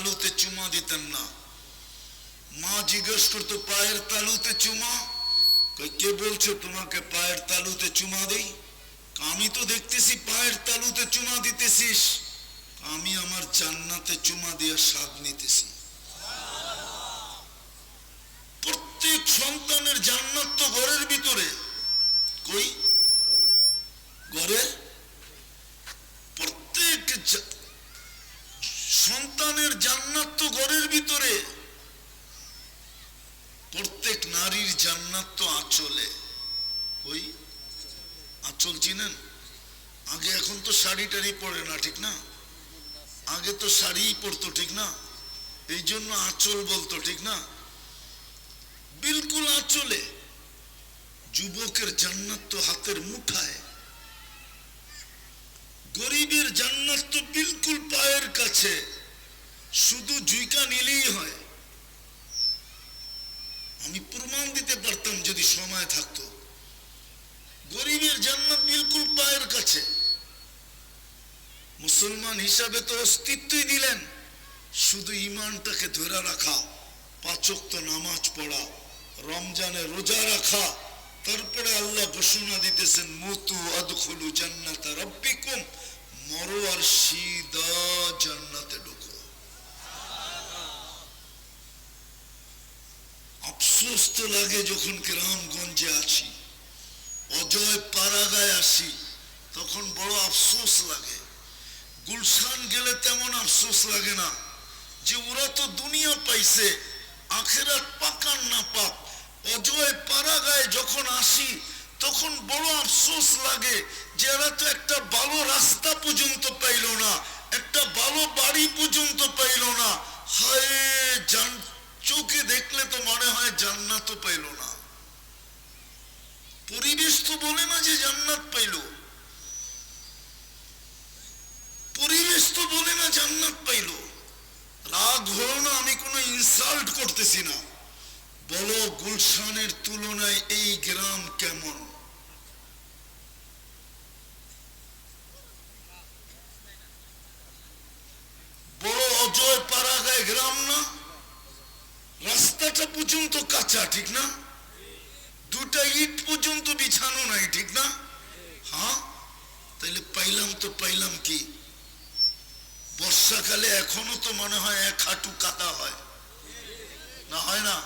তালুতে চুমা দিতেন না। মা জিজ্ঞেস করতো, পায়ের তালুতে চুমা? কে বলছো তোমাকে পায়ের তালুতে চুমা দেই? আমি তো দেখতেছি পায়ের তালুতে চুমা দিতেছিস। আমি আমার জান্নাতে চুমা দিয়ে স্বাদ নিতেছি। প্রত্যেক সন্তানের জান্নাত তো ঘরের ভিতরে। কই? ঘরে প্রত্যেক জা- সন্তানের জান্নাত তো ঘরের ভিতরে প্রত্যেক নারীর জান্নাত তো আঁচলে। কই? আঁচল চিনেন? আগে এখন তো শাড়ি টাড়ি পরে না, ঠিক না? আগে তো শাড়িই পরতো, ঠিক না? এই জন্য আঁচল বলতো, ঠিক না? বিলকুল আঁচলে। যুবকের জান্নাত তো হাতের মুঠায়। গরিবের জান্নাত তো বিলকুল পায়ের কাছে। শুধু জুইকা নিলেই হয়। আমি প্রমাণ দিতে পারতাম যদি সময় থাকতো। গরিবের জান্নাত বিলকুল পায়ের কাছে। মুসলমান হিসাবে তো অস্তিত্বই দিলেন। শুধু ইমানটাকে ধরে রাখা পাচক তো নামাজ পড়া, রমজানে রোজা রাখা, তারপরে আল্লাহ ঘোষণা দিতেছেন, মতু আদখুলু জান্নাত রব্বিকুম। মরো আর সিদা জান্নাতে ঢুকো। আফসোস লাগে যখন গ্রামগঞ্জে আছি। অজয় পাড়াগায় আসি, তখন বড় আফসোস লাগে। গুলশান গেলে তেমন আফসোস লাগে না যে ওরা তো দুনিয়া পাইছে, আখেরাত পাকার না পাক অজয় পাড়াগায় যখন আসি, তখন বড় আফসোস লাগে যে এরা তো একটা ভালো রাস্তা পর্যন্ত পাইল না, একটা ভালো বাড়ি পর্যন্ত পাইল না। হায় জান চোখে দেখলে তো মনে হয় জান্নাত পাইল না। পরিবেশ তো বলে না যে জান্নাত পাইল। পরিবেশ তো বলে না জান্নাত পাইল। রাগ হলো না, আমি কোনো ইনসাল্ট করতেছি না। বলো, গুলশানের তুলনায় এই গ্রাম কেমন বড় অজয় পাড়াগায় গ্রাম না রাস্তাটা পর্যন্ত কাঁচা, ঠিক না? দুটা ইট পর্যন্ত বিছানো নাই, ঠিক না? হ্যাঁ? তাইলে পাইলাম তো পাইলাম কি? বর্ষাকালে এখনও তো মনে হয় এক হাঁটু কাদা হয়। না হয় না?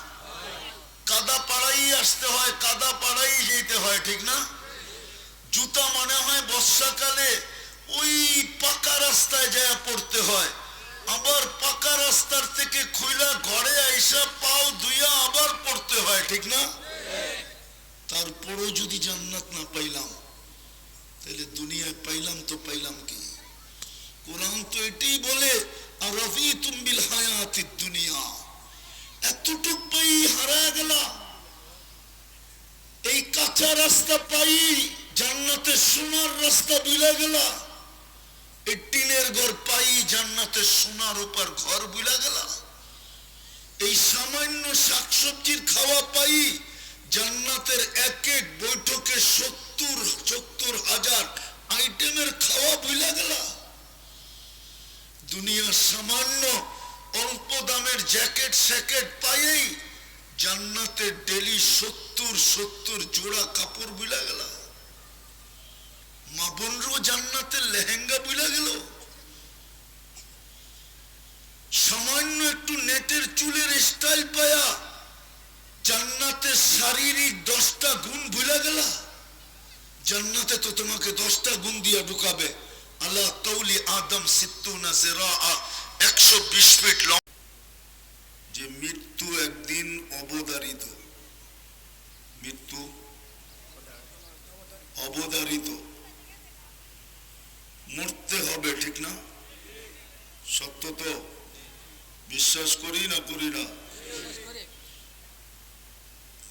কাদা পাড়াই আসতে হয়, কাদা পাড়াই যেতে হয়, ঠিক না? জুতা মনে হয় বর্ষাকালে ওই পাকা রাস্তায় যায় পড়তে হয়। রাস্তার থেকে খুইলা ঘরে আইসা পাও ধুইয়া আবার পড়তে হয়, ঠিক না? তারপরও যদি জান্নাত না পাইলাম তাহলে দুনিয়ায় পাইলাম তো পাইলাম কি? কোরআন তো এটাই বলে রফি তুমবিল দুনিয়া। এতটুক পাই হারা গেল। এই কাঁচা রাস্তা পাই, জান্নাতের সোনার রাস্তা বিলা গেল। পাই জান্নাতের সোনার উপর ঘর বুলা গেল এই সামান্য শাকসবজির খাওয়া পাই জান্নাতের এক এক বৈঠকে সত্তর সত্তর হাজার আইটেমের খাওয়া বুঝলা গেল দুনিয়ার সামান্য অল্প দামের জ্যাকেট স্যাকেট পাইয়েই জান্নাতের ডেলি সত্তর সত্তর জোড়া কাপড় বুঝলা গেল মা বোনরও জান্নাতের লেহেঙ্গা বুলা গেল। সামান্য একটু নেটের চুলের স্টাইল পায়া জান্নাতে শারীরিক দশটা গুণ ভুলে গেল? জান্নাতে তো তোমাকে দশটা গুণ দিয়া ঢুকাবে। আল্লাহ তৌলি আদম সিত্তুনা জেরা একশো বিশ ফিট লং যে মৃত্যু একদিন অবদারিত মৃত্যু অবদারিত মরতে হবে ঠিক না সত্য তো বিশ্বাস করি না করি না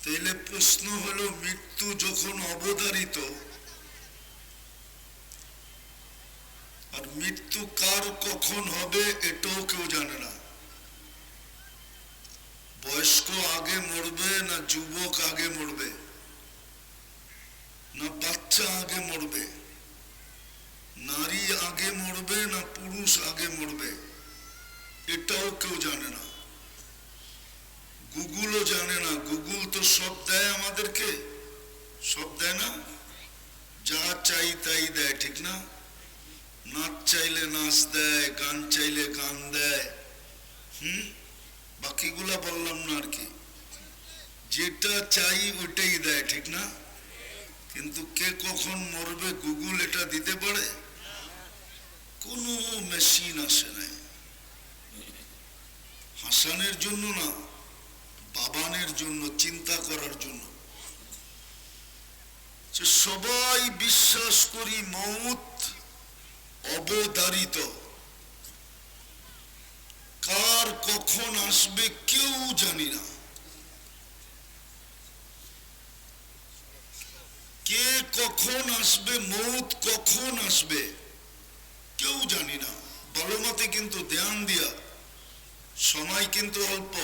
তাইলে প্রশ্ন হলো মৃত্যু যখন অবধারিত আর মৃত্যু কার কখন হবে এটাও কেউ জানে না। বয়স্ক আগে মরবে না যুবক আগে মরবে, না বাচ্চা আগে মরবে, নারী আগে মরবে না পুরুষ আগে মরবে, এটাও কেউ জানে না। গুগলও জানে না। গুগল তো সব দেয় আমাদেরকে, সব দেয় না? যা চাই তাই দেয়, ঠিক না? নাচ চাইলে নাচ দেয়, গান চাইলে গান দেয়। হুম? বাকিগুলা বললাম না আর কি। যেটা চাই ওটাই দেয়, ঠিক না? কিন্তু কে কখন মরবে গুগল এটা দিতে পারে? কোনো মেশিন আসে নাই। হাসানের জন্য না, বাবানের জন্য, চিন্তা করার জন্য। সবাই বিশ্বাস করি মৌত অবধারিত। কার কখন আসবে কেউ জানি না। কে কখন আসবে, মৌত কখন আসবে, কেউ জানি না। ভালো মতে কিন্তু ধ্যান দিয়া, সময় কিন্তু অল্প।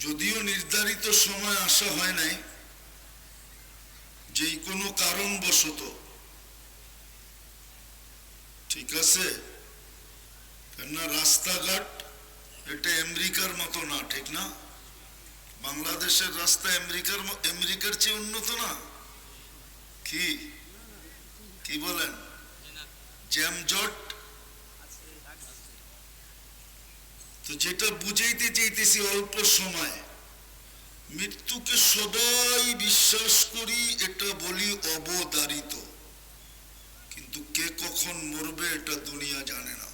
যদিও নির্ধারিত সময় আসা হয় নাই যে কোনো কারণবশত। ঠিক আছে? কেননা রাস্তাঘাট এটা আমেরিকার মতো না, ঠিক না? বাংলাদেশের রাস্তা আমেরিকার আমেরিকার চেয়ে উন্নত না? কি? কি বলেন? জ্যামজট? তো যেটা বুঝাইতে চাইতেছি অল্প সময়। মৃত্যুকে সবাই বিশ্বাস করি এটা বলি অবদারিত। কিন্তু কে কখন মরবে এটা দুনিয়া জানে না।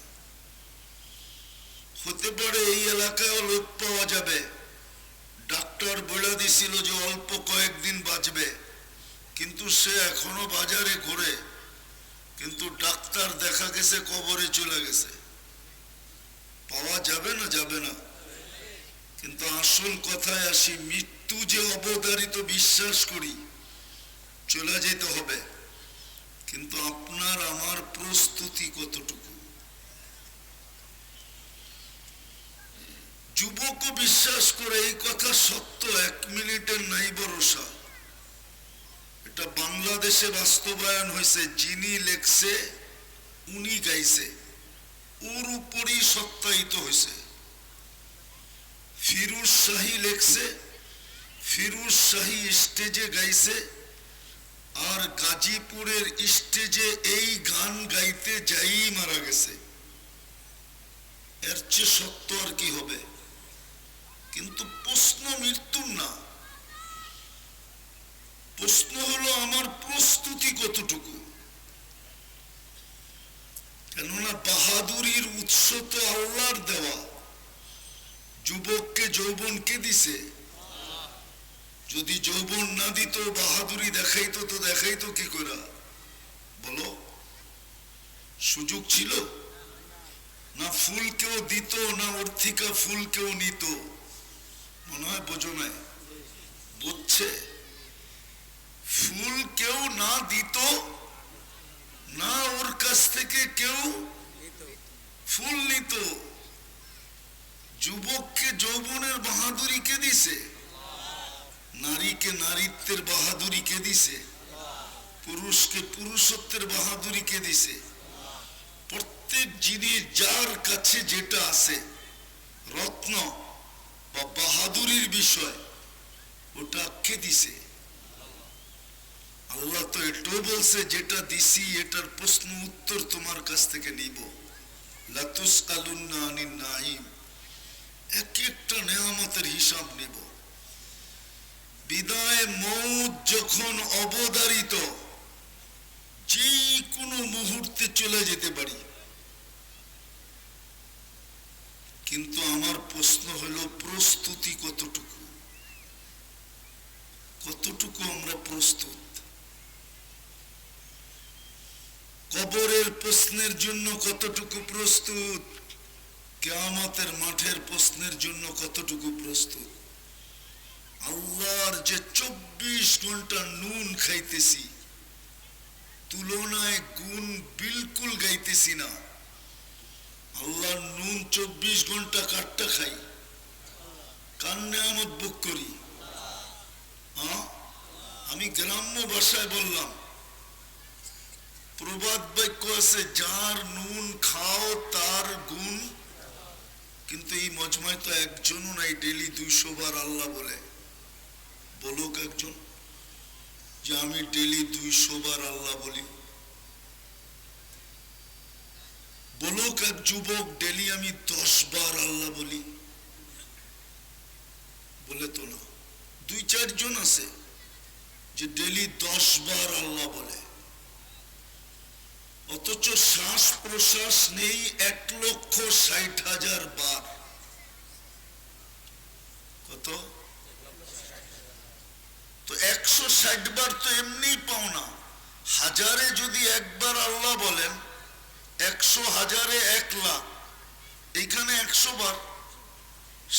হতে পারে এই এলাকায় লোক পাওয়া যাবে। ডাক্তার বলে দিছিল যে অল্প কয়েকদিন বাঁচবে। কিন্তু সে এখনও বাজারে ঘোরে। কিন্তু ডাক্তার দেখা গেছে কবরে চলে গেছে। পাওয়া যাবে না যাবে না। কিন্তু আসল কথায় আসি, মৃত্যু যে অবধারিত বিশ্বাস করি, চলে যেতে হবে। কিন্তু আপনার আমার প্রস্তুতি কতটুকু? যুবক বিশ্বাস করে এই কথা সত্য, এক মিনিটের নাই ভরসা। এটা বাংলাদেশে বাস্তবায়ন হয়েছে, যিনি লেখছে, উনি গাইছে। ওর উপরই সত্যায়িত হয়েছে। ফিরুজ শাহী লেখছে, ফিরুজ শাহী স্টেজে গাইছে। আর গাজীপুরের স্টেজে এই গান গাইতে যাই মারা গেছে। এর চেয়ে সত্য আর কি হবে? কিন্তু প্রশ্ন মৃত্যুর না। প্রশ্ন হলো আমার প্রস্তুতি কতটুকু? কেননা বাহাদুরির উৎস তো আল্লাহর দেওয়া। যুবককে, যৌবনকে দিছে। যদি যৌবন না দিত, বাহাদুরি দেখাইতো তো দেখাইতো কি করে বলো? সুযোগ ছিল? না ফুল কেউ দিত, না ওর থেকে ফুল কেউ নিত? মনে হয় বোঝো নাই? বুঝছে? ফুল কেউ না দিত, না ওর কাছ থেকে কেউ ফুল নিত। যুবককে যৌবনের বাহাদুরি কে দিছে। নারীকে নারীত্বের বাহাদুরি কে দিছে? পুরুষকে পুরুষত্বের বাহাদুরি কে দিছে? প্রত্যেক জিনিস যার কাছে যেটা আছে, রত্ন বা বাহাদুরির বিষয়, ওটা কে দিছে? আল্লাহ তো এটাও বলছে, যেটা দিছি, এটার প্রশ্ন উত্তর তোমার কাছ থেকে নিব। লাতুস আলুন্না আনিন নাইম এক একটা নেয়ামতের হিসাব নিব। বিদায় মৌত যখন অবদারিত যেই কোনো মুহূর্তে চলে যেতে পারি। কিন্তু আমার প্রশ্ন হলো, প্রস্তুতি কতটুকু? কতটুকু আমরা প্রস্তুত? কবরের প্রশ্নের জন্য কতটুকু প্রস্তুত? কেয়ামতের মাঠের প্রশ্নের জন্য কতটুকু প্রস্তুত? আল্লাহর যে চব্বিশ ঘণ্টা নুন খাইতেছি, তুলনায় গুণ বিলকুল গাইতেছি না। আল্লাহর নুন চব্বিশ ঘণ্টা কাটটা খাই কান্নে আমদ বুক করি। হ্যাঁ আমি গ্রাম্য ভাষায় বললাম, প্রবাদ বাক্য আছে, যার নুন খাও, তার গুণ। কিন্তু এই মজমায় তো একজনও নাই ডেলি দুইশো বার আল্লাহ বলে। বলুক একজন, যে আমি ডেলি দুইশো বার আল্লাহ বলি। বলুক এক যুবক, ডেলি আমি দশ বার আল্লাহ বলি। বলে তো না। দুই চারজন আছে, যে ডেলি দশ বার আল্লাহ বলে। অথচ শ্বাস প্রশ্বাস নেই এক লক্ষ ষাট হাজার বার। কত? একশো ষাট বার তো এমনি পাও না। হাজারে যদি একবার আল্লাহ বলেন, একশো হাজারে এক লাখ এখানে একশো বার,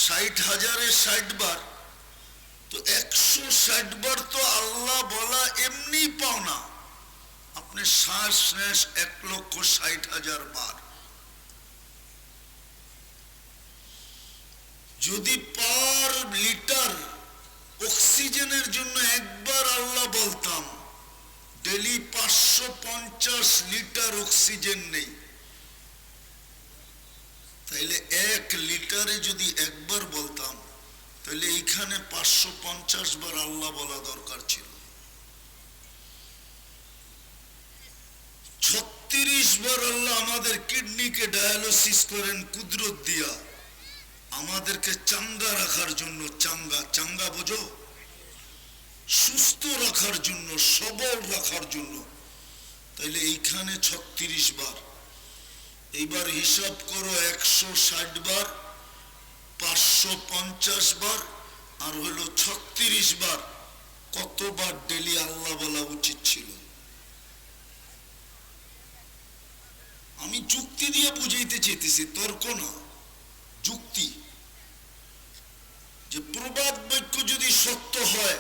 ষাট হাজারে ষাট বার, তো একশো ষাট বার তো আল্লাহ বলা এমনি পাও না। আপনি শ্বাস নেশ এক লক্ষ ষাট হাজার বার। যদি পার লিটার অক্সিজেনের জন্য একবার আল্লাহ বলতাম, ডেলি পাঁচশো পঞ্চাশ লিটার অক্সিজেন নেই। তাইলে এক লিটারে যদি একবার বলতাম তাহলে এইখানে পাঁচশো পঞ্চাশ বার আল্লাহ বলা দরকার ছিল। ছত্রিশ বার আল্লাহ আমাদের কিডনিকে ডায়ালিসিস করেন কুদরত দিয়া। আমাদেরকে চাঙ্গা রাখার জন্য চাঙ্গা চাঙ্গা বোঝো? সুস্থ রাখার জন্য, সবল রাখার জন্য। তাইলে এইখানে ছত্রিশ বার। এইবার হিসাব করো, একশো ষাট বার, পাঁচশো পঞ্চাশ বার, আর হলো ছত্রিশ বার। কতবার ডেলি আল্লাহ বলা উচিত ছিল? আমি চুক্তি দিয়ে বুঝাইতে চেয়েছি তর্ক না যুক্তি যে প্রবাদ বাক্য যদি সত্য হয়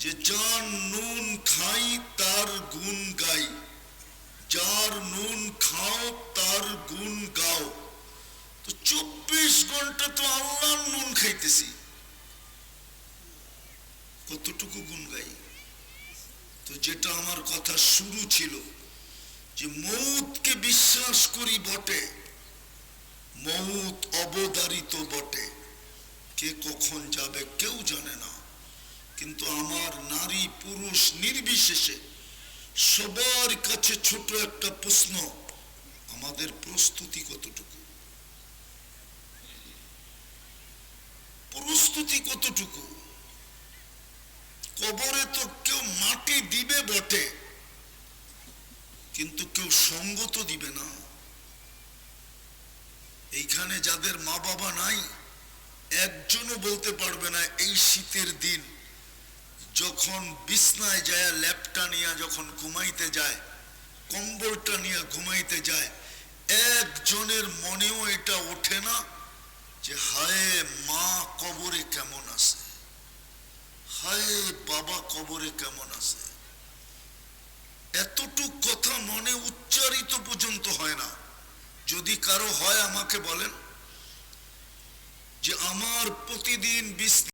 যে যার নুন খাই তার গুণ গাই যার নুন খাও তার গুণ গাও তো চব্বিশ ঘণ্টা তো আল্লাহর নুন কতটুকু গুণ গাই। তো যেটা আমার কথা শুরু ছিল যে মৌতকে বিশ্বাস করি বটে, মৌত অবদারিত বটে। কে কখন যাবে কেউ জানে না। কিন্তু আমার নারী পুরুষ নির্বিশেষে সবার কাছে ছোট একটা প্রশ্ন, আমাদের প্রস্তুতি কতটুকু? প্রস্তুতি কতটুকু? কবরে তো কেউ মাটি দিবে বটে, কিন্তু কেউ সঙ্গ তো দিবে না। এইখানে যাদের মা বাবা নাই, একজনও বলতে পারবে না, এই শীতের দিন যখন বিছনায় যায় ল্যাপটা নিয়ে যখন ঘুমাইতে যায়, কম্বলটা নিয়ে ঘুমাইতে যায়, একজনের মনেও এটা ওঠে না। যে হায় মা কবরে কেমন আছে? হায় বাবা কবরে কেমন আছে? এতটুক কথা মনে উচ্চারিত পর্যন্ত হয় না। যদি কারও হয় আমাকে বলেন যে আমার প্রতিদিন বিছ